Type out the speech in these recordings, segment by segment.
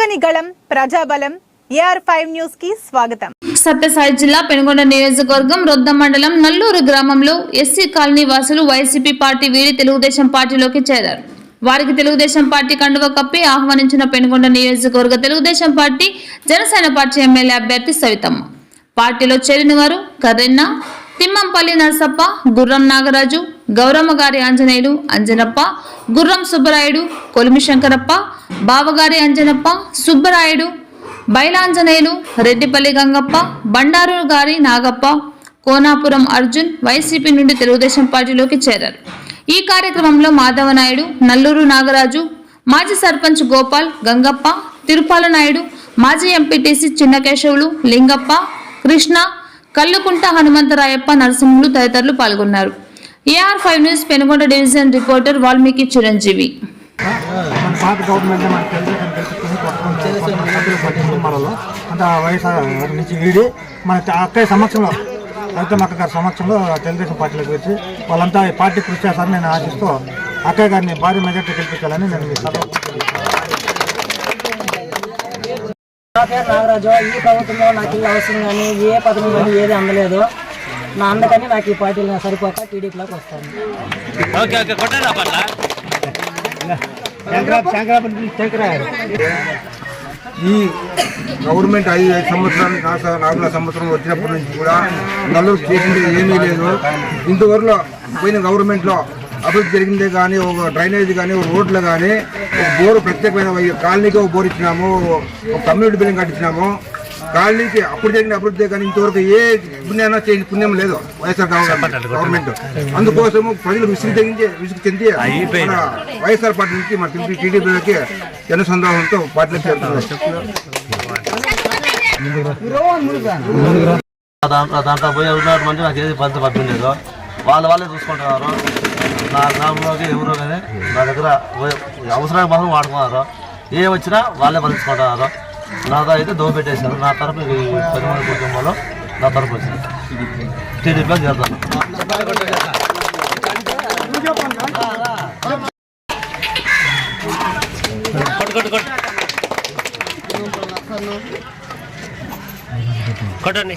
ప్రజని ప్రజాబలం AR five న్యూస్కి స్వాగతం. సత్యసాయి జిల్లా పెనుగొండ నియోజకవర్గం రొద్ద మండలం నల్లూరు గ్రామంలో ఎస్సీ కాలనీ వాసులు వైసీపీ పార్టీ వీడి తెలుగుదేశం పార్టీలోకి చేరారు. వారికి తెలుగుదేశం పార్టీ కండువ కప్పి ఆహ్వానించిన పెనుగొండ నియోజకవర్గ Telugudesam party Janasena party MLA అభ్యర్థి సవితమ్మ. పార్టీలో చేరిన వారు కర్రెన్న తిమ్మంపల్లి నరసప్ప గుర్రం నాగరాజు గౌరమ్మ గారి ఆంజనేయులు అంజనప్ప గుర్రం సుబ్బరాయుడు కొలిమి శంకరప్ప బావగారి అంజనప్ప సుబ్బరాయుడు బైలాంజనేయులు రెడ్డిపల్లి గంగప్ప బండారు గారి నాగప్ప కోనాపురం అర్జున్ వైసీపీ నుండి తెలుగుదేశం పార్టీలోకి చేరారు. ఈ కార్యక్రమంలో మాధవ నాయుడు నల్లూరు నాగరాజు మాజీ సర్పంచ్ గోపాల్ గంగప్ప తిరుపాల నాయుడు మాజీ ఎంపీటీసీ చిన్నకేశవులు లింగప్ప కృష్ణ కల్లుకుంట హనుమంతరాయప్ప నరసింహులు తదితరులు పాల్గొన్నారు AR five news Penukonda division reporter Valmiki Chiranjeevi మన మనలో అంత వైఎస్ఆర్ నుంచి వీడి మన అక్కయ్య సమక్షంలో అయితే అక్క గారి సమక్షంలో తెలుగుదేశం పార్టీలోకి వచ్చి వాళ్ళంతా ఈ పార్టీ కృషి చేస్తారని నేను ఆశిస్తూ అక్కయ్య గారిని భారీ మెజార్టీ గెలిపించాలని నేను మీ నా పేరు నాగరాజు ఈ ప్రభుత్వంలో నాకు ఇల్లు అవసరం కానీ ఏ పథకం కానీ ఏది అందలేదు. నా అందుకని నాకు ఈ పార్టీలో సరిపోక టీడీపీలోకి వస్తాను. ఈ గవర్నమెంట్ ఐదు ఐదు సంవత్సరాలు నాలుగు సంవత్సరం వచ్చినప్పటి నుంచి కూడా నల్లూరు చేసింది ఏమీ లేదు. ఇంతవరకు పోయిన గవర్నమెంట్లో అభివృద్ధి జరిగిందే కానీ ఒక డ్రైనేజ్ కానీ ఒక రోడ్లు కానీ ఒక బోరు ప్రత్యేకమైన కాలనీకి ఒక బోర్ ఇచ్చినాము ఒక కమ్యూనిటీ బిల్డింగ్ కట్టించినాము కాలనీకి అప్పుడు జరిగిన అభివృద్ధి కానీ ఇంతవరకు ఏ పుణ్యాన చేసిన పుణ్యం లేదు వైఎస్ఆర్ గవర్నమెంట్ అందుకోసము ప్రజలు విసుగు తెగించి విసుగు చెంది వైఎస్ఆర్ పార్టీ నుంచి మన టీడీపీలకి జనసందోహంతో పార్టీలకు చేరుతున్నారు దాంట్లో పోయి ఉన్నటువంటి మంది నాకు ఏది ఫలితం పడుతుండేదో వాళ్ళు వాళ్ళే చూసుకుంటున్నారు నా గ్రామంలోకి ఎవరు కానీ నా దగ్గర అవసరానికి మాత్రం వాడుకున్నారు. ఏ వచ్చినా వాళ్ళే పంచుకుంటున్నారు నాతో అయితే దోమ పెట్టేశారు. నా తరపు ఈ పది మంది కుటుంబంలో నా తరపు వచ్చింది. టీడీపీలో చేరుతాను కొట్టండి.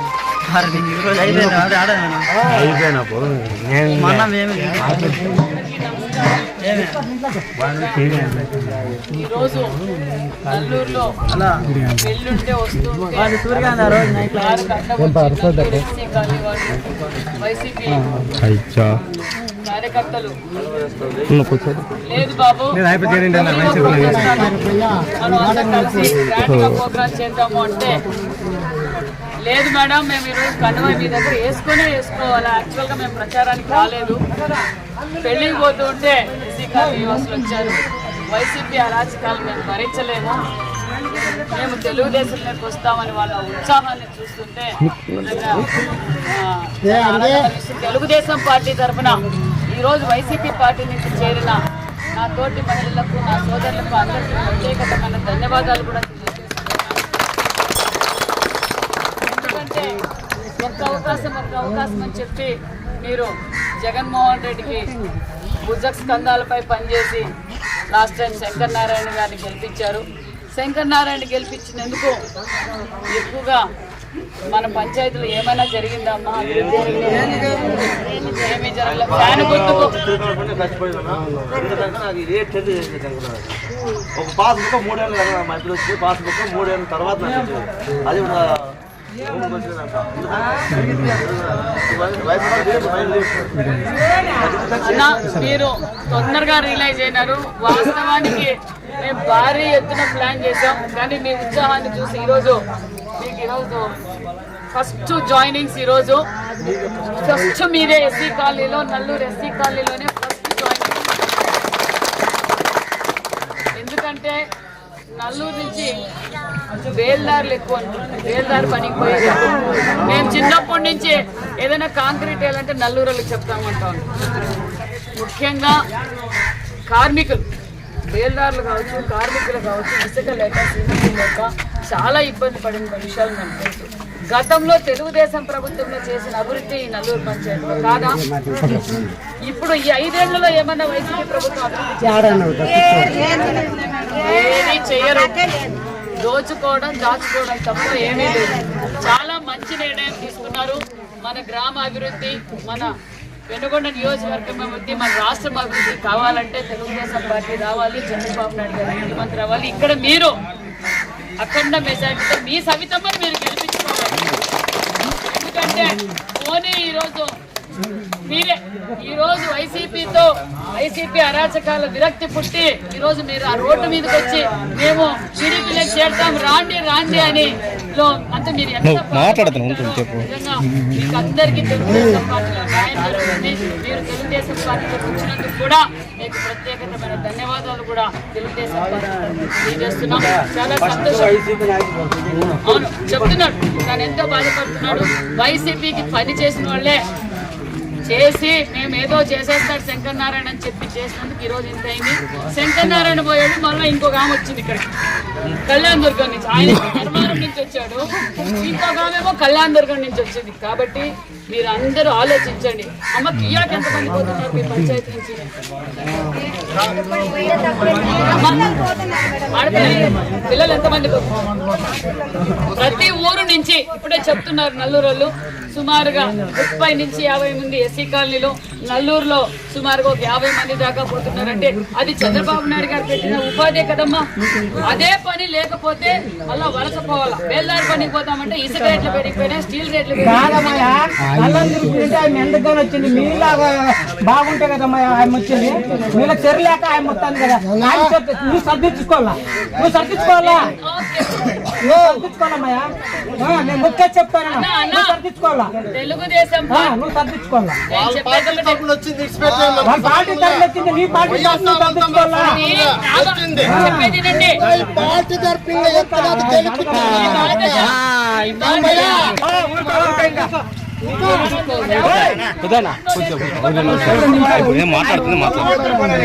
ఈరోజు నల్లూరులో వెళ్ళుంటే వైసీపీ కార్యకర్తలు. లేదు బాబు. మనం అందరం కలిసి గ్రాండ్గా ప్రోగ్రామ్ చేద్దాము అంటే లేదు మేడం మేము ఈరోజు కనుమ మీ దగ్గర వేసుకునే వేసుకోవాలా. యాక్చువల్గా మేము ప్రచారానికి రాలేదు. పెళ్ళికి పోతూ ఉంటే నివాసులు వచ్చారు. వైసీపీ అరాచకాలు మేము భరించలేము. మేము తెలుగుదేశంలోకి వస్తామని వాళ్ళ ఉత్సాహాన్ని చూస్తుంటే. తెలుగుదేశం పార్టీ తరఫున ఈరోజు వైసీపీ పార్టీ నుంచి చేరిన నా తోటి మహిళలకు నా సోదరులకు అందరికీ ప్రత్యేకమైన ధన్యవాదాలు కూడా తెలియజేస్తున్నాను ఎందుకంటే ఒక్క అవకాశం ఒక్క అవకాశం అని చెప్పి మీరు జగన్మోహన్ రెడ్డికి భుజ స్కంధాలపై పనిచేసి లాస్ట్ టైం శంకర్ నారాయణ గారిని గెలిపించారు. శంకర్ నారాయణ గెలిపించినందుకు ఎక్కువగా మన పంచాయతీలో ఏమైనా జరిగిందమ్మా? ఏమీ జరగలేదు ఫ్యాన్ గుర్తుకు. ఒక పాస్బుక్ మూడేళ్ళు మధ్యలో వచ్చి పాస్బుక్ మూడేళ్ళ తర్వాత అది మీరు తొందరగా రియలైజ్ అయినారు. వాస్తవానికి మేము భారీ ఎత్తున ప్లాన్ చేసాం కానీ మీ ఉత్సాహాన్ని చూసి ఈరోజు మీకు ఈరోజు ఫస్ట్ జాయినింగ్స్ ఈరోజు. ఫస్ట్ మీరే ఎస్సీ కాలనీలో నల్లూరు ఎస్సీ కాలనీలోనే ఫస్ట్ జాయినింగ్ ఎందుకంటే నల్లూరు నుంచి బేల్దారులు ఎక్కువ బేల్దారు పనికి ఎక్కువ. మేము చిన్నప్పటి నుంచి ఏదైనా కాంక్రీట్ వేయాలంటే నల్లూరులకు చెప్తామంటాం ముఖ్యంగా కార్మికులు. బేల్దారులు కావచ్చు కార్మికులు కావచ్చు ఇసుక లేక సిమెంట్ లేక చాలా ఇబ్బంది పడిన విషయాలు నాకు తెలుసు. గతంలో తెలుగుదేశం ప్రభుత్వంలో చేసిన అభివృద్ధి ఈ నల్లూరు పంచాయతీలో కాదా? ఇప్పుడు ఈ ఐదేళ్ళలో ఏమన్నా వైసీపీ ప్రభుత్వం అభివృద్ధి చేయరు. దోచుకోవడం దాచుకోవడం తప్ప ఏమీ లేదు. చాలా మంచి నిర్ణయం తీసుకున్నారు మన గ్రామ అభివృద్ధి మన వెనుగొండ నియోజకవర్గం అభివృద్ధి మన రాష్ట్రం అభివృద్ధి కావాలంటే తెలుగుదేశం పార్టీ రావాలి చంద్రబాబు నాయుడు గారు ముఖ్యమంత్రి రావాలి. ఇక్కడ మీరు అఖండ మెజార్టీతో మీ సవితమ్మని మీరు గెలిపించుకోవాలి. ఎందుకంటే పోనీ ఈరోజు మీరే. ఈ రోజు వైసీపీతో వైసీపీ అరాచకాల విరక్తి పుట్టి ఈ రోజు మీరు ఆ రోడ్డు మీదకి వచ్చి మేము టీడీపీలోకి చేరుతాం రాండి రాండి అని అంత మీరు ఎంత నిజంగా మీకు అందరికీ తెలుగుదేశం పార్టీలో న్యాయం జరుగుతుంది మీరు తెలుగుదేశం పార్టీలో వచ్చినందుకు కూడా మీకు ప్రత్యేకమైన ధన్యవాదాలు కూడా తెలుగుదేశం పార్టీ తెలియజేస్తున్నాం. చాలా సంతోషం. అవును చెప్తున్నాడు. తను ఎంతో బాధపడుతున్నాడు. వైసీపీకి పని చేసిన వాళ్ళే చేసి మేము ఏదో చేసేస్తాడు శంకర్ నారాయణ అని చెప్పి చేసినందుకు ఈ రోజు ఇంత అయింది. శంకర్ నారాయణ పోయాడు మళ్ళీ ఇంకొక ఆమె వచ్చింది ఇక్కడ కళ్యాణ్ దుర్గం నుంచి. ఆయన ధర్మవరం నుంచి వచ్చాడు. ఇంకొక ఆమెమో కళ్యాణ్ దుర్గం నుంచి వచ్చింది. కాబట్టి మీరు అందరూ ఆలోచించండి. అమ్మ కియాకి ఎంతమంది పోతున్నారు మీ పంచాయతీ నుంచి? పిల్లలు ఎంతమంది ప్రతి ఊరు నుంచి ఇప్పుడే చెప్తున్నారు నల్లూరు వాళ్ళు సుమారుగా ముప్పై నుంచి యాభై మంది ఎస్సీ కాలనీలో నల్లూరులో సుమారుగా ఒక యాభై మంది దాకా పోతున్నారంటే అది చంద్రబాబు నాయుడు గారు పెట్టిన ఉపాధి కదమ్మా. అదే పని లేకపోతే అలా వలస పోవాలా. బేల్దారి పనికి పోతామంటే ఇసుక రేట్లు పెరిగిపోయినాయి స్టీల్ రేట్లు బాగుంటే కదమ్మా ఆయన వచ్చింది. మీలో చెరలేక ఆయన మొత్తాన్ని కదా. నువ్వు సర్దించుకోవాలా నువ్వు సర్దించుకోవాలా సర్దించుకోవాలమ్మయ్య నేను ముఖ్య చెప్తాను నువ్వు సర్దించుకోవాలా తెలుగుదేశం ఆ, నువ్వు సర్దించుకోవాలా. వాళ్ళ పార్టీ వచ్చింది నీ నువ్వు సర్దించుకోవాలా చెప్పేది వినండి. మాట్లాడుతుంది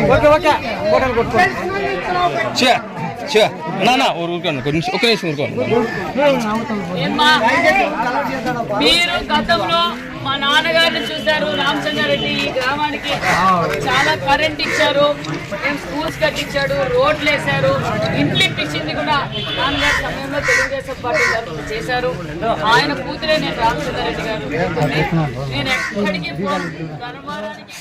ఓకే ఓకే ఫోటోలు కొట్టుకో ఊరుకోండి ఒక నిమిషం ఒక నిమిషం ఊరుకోండి మీరు గతంలో మా నాన్నగారిని చూశారు రామచంద్రారెడ్డి ఈ గ్రామానికి. చాలా కరెంట్ ఇచ్చారు మేము స్కూల్స్ కట్టించాడు రోడ్లు వేశారు ఇంట్లో ఇప్పించింది కూడా నాన్నగారి సమయంలో తెలుగుదేశం పార్టీ తరఫున చేశారు. ఆయన కూతురే నేను రామచంద్రారెడ్డి గారు. నేను ఎక్కడికి ధర్మారానికి